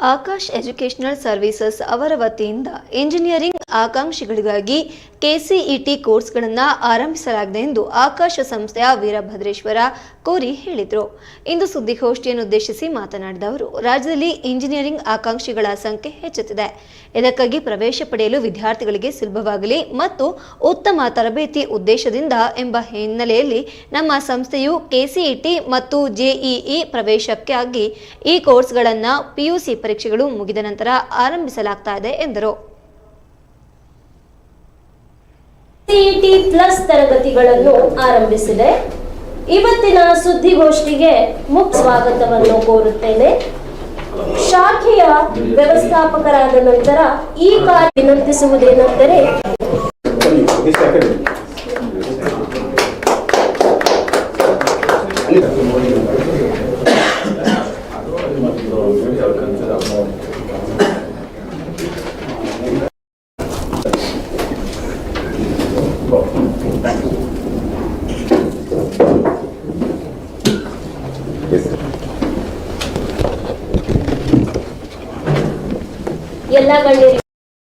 Akash educational services ಅವರ ವತಿಯಿಂದ engineering ಆಕಾಂಕ್ಷಿಗಳಿಗಾಗಿ KCET ಕೋರ್ಸ್ಗಳನ್ನು ಆರಂಭಿಸಲಾಗಿದೆ ಎಂದು ಆಕಾಶ ಸಂಸ್ಥೆಯ ವೀರಭದ್ರೇಶ್ವರ ಕೋರಿ ಹೇಳಿದರು. ಇಂದು ಸುದ್ದಿಗೋಷ್ಠಿಯನ್ನು ಉದ್ದೇಶಿಸಿ ಮಾತನಾಡಿದ ಅವರು, ರಾಜ್ಯದಲ್ಲಿ ಇಂಜಿನಿಯರಿಂಗ್ ಆಕಾಂಕ್ಷಿಗಳ ಸಂಖ್ಯೆ ಹೆಚ್ಚುತ್ತಿದೆ. ಇದಕ್ಕಾಗಿ ಪ್ರವೇಶ ಪಡೆಯಲು ವಿದ್ಯಾರ್ಥಿಗಳಿಗೆ ಸುಲಭವಾಗಲಿ ಮತ್ತು ಉತ್ತಮ ತರಬೇತಿ ಉದ್ದೇಶದಿಂದ ಎಂಬ ಹಿನ್ನೆಲೆಯಲ್ಲಿ ನಮ್ಮ ಸಂಸ್ಥೆಯು ಕೆಸಿಇಟಿ ಮತ್ತು ಜೆಇಇ ಪ್ರವೇಶಕ್ಕಾಗಿ ಈ ಕೋರ್ಸ್ಗಳನ್ನು ಪಿಯುಸಿ ಪರೀಕ್ಷೆಗಳು ಮುಗಿದ ನಂತರ ಆರಂಭಿಸಲಾಗ್ತಾ ಇದೆ ಎಂದರು. ಸಿಇಟಿ ಪ್ಲಸ್ ತರಗತಿಗಳನ್ನು ಆರಂಭಿಸಿದೆ. ಇವತ್ತಿನ ಸುದ್ದಿಗೋಷ್ಠಿಗೆ ಮುಖ್ಯ ಸ್ವಾಗತವನ್ನು ಕೋರುತ್ತೇನೆ. ಶಾಖೆಯ ವ್ಯವಸ್ಥಾಪಕರಾದ ನಂತರ ಈ ಕಾರ್ಯ ವಿನಂತಿಸುವುದೇನೆಂದರೆ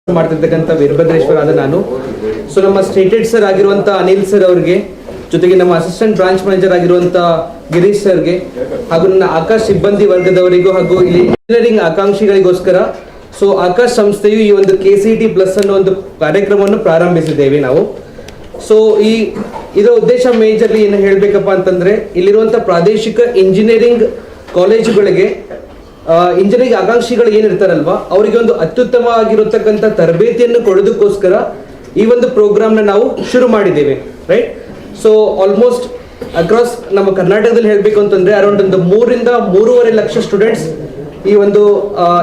ಮಾಡ್ತಿರ್ತಕ್ಕಂಥ ವೀರಭದ್ರೇಶ್ವರ ಆದ ನಾನು. ಸೊ ನಮ್ಮ ಸ್ಟೇಟೆಡ್ ಸರ್ ಆಗಿರುವಂತ ಅನಿಲ್ ಸರ್ ಅವರಿಗೆ, ಜೊತೆಗೆ ನಮ್ಮ ಅಸಿಸ್ಟೆಂಟ್ ಬ್ರಾಂಚ್ ಮ್ಯಾನೇಜರ್ ಆಗಿರುವಂತ ಗಿರೀಶ್ ಸರ್ಗೆ ಹಾಗೂ ನನ್ನ ಆಕಾಶ್ ಸಿಬ್ಬಂದಿ ವರ್ಗದವರಿಗೂ ಹಾಗೂ ಇಲ್ಲಿ ಇಂಜಿನಿಯರಿಂಗ್ ಆಕಾಂಕ್ಷಿಗಳಿಗೋಸ್ಕರ ಸೊ ಆಕಾಶ್ ಸಂಸ್ಥೆಯು ಈ ಒಂದು ಕೆ ಸಿ ಟಿ ಪ್ಲಸ್ ಅನ್ನೋ ಒಂದು ಕಾರ್ಯಕ್ರಮವನ್ನು ಪ್ರಾರಂಭಿಸಿದ್ದೇವೆ ನಾವು. ಸೊ ಈ, ಇದರ ಉದ್ದೇಶ ಮೇಜರ್ಲಿ ಏನು ಹೇಳಬೇಕಪ್ಪ ಅಂತಂದ್ರೆ ಇಲ್ಲಿರುವಂತಹ ಪ್ರಾದೇಶಿಕ ಇಂಜಿನಿಯರಿಂಗ್ ಕಾಲೇಜುಗಳಿಗೆ ಇಂಜಿನಿಯರಿಂಗ್ ಆಕಾಂಕ್ಷಿಗಳು ಏನಿರ್ತಾರಲ್ವಾ ಅವರಿಗೆ ಒಂದು ಅತ್ಯುತ್ತಮವಾಗಿರತಕ್ಕಂಥ ತರಬೇತಿಯನ್ನು ಕೊಡೋದಕ್ಕೋಸ್ಕರ ಈ ಒಂದು ಪ್ರೋಗ್ರಾಮ್ನ ನಾವು ಶುರು ಮಾಡಿದ್ದೇವೆ ರೈಟ್ ಸೊ ಆಲ್ಮೋಸ್ಟ್ ಅಕ್ರಾಸ್ ನಮ್ಮ ಕರ್ನಾಟಕದಲ್ಲಿ ಹೇಳಬೇಕು ಅಂತಂದ್ರೆ ಅರೌಂಡ್ ಒಂದು ಮೂರಿಂದ ಮೂರುವರೆ ಲಕ್ಷ ಸ್ಟೂಡೆಂಟ್ಸ್ ಈ ಒಂದು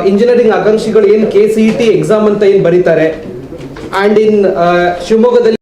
ಇಂಜಿನಿಯರಿಂಗ್ ಆಕಾಂಕ್ಷಿಗಳು ಏನು ಕೆ ಸಿ ಟಿ ಎಕ್ಸಾಮ್ ಅಂತ ಏನು ಬರೀತಾರೆ ಆ್ಯಂಡ್ ಇನ್ ಶಿವಮೊಗ್ಗದಲ್ಲಿ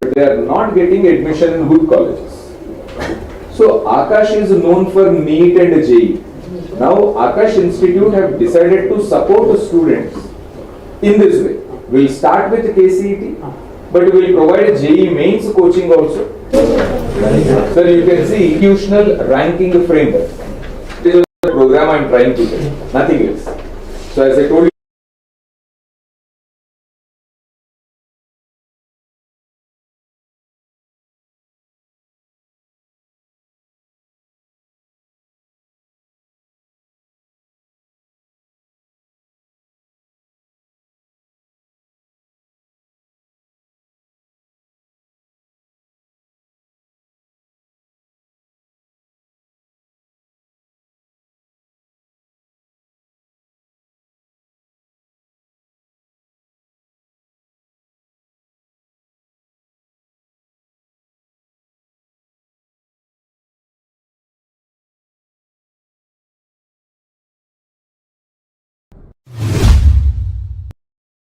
But they are not getting admission in good colleges. So Akash is known for NEET and JEE. Now Akash Institute have decided to support the students in this way. We'll start with KCET, but we'll provide JEE mains coaching also. Sir, you can see institutional ranking framework. This is the program I'm trying to get, nothing else. So as I told you.